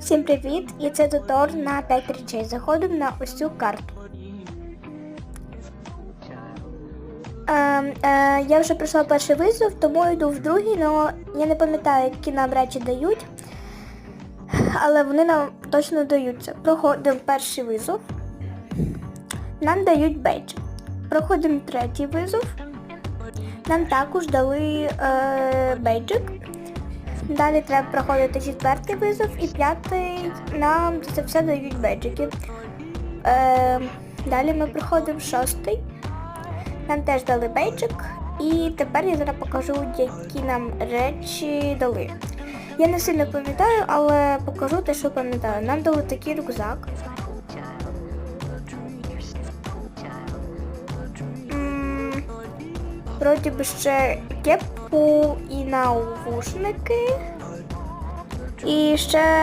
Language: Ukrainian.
Всім привіт! І це тутор на 5 речей. Заходимо на ось цю карту. Е, е, я вже пройшла перший визов, тому йду в другий, але я не пам'ятаю, які нам речі дають. Але вони нам точно даються. Проходимо перший визов. Нам дають бейдж. Проходимо третій визов. Нам також дали е, бейджик. Далі треба проходити четвертий визов і п'ятий нам це все дають беджики. Е, далі ми проходимо шостий. Нам теж дали бейджик. І тепер я зараз покажу, які нам речі дали. Я не сильно пам'ятаю, але покажу те, що пам'ятаю. Нам дали такий рюкзак. Вроді би ще кепку і наушники. І ще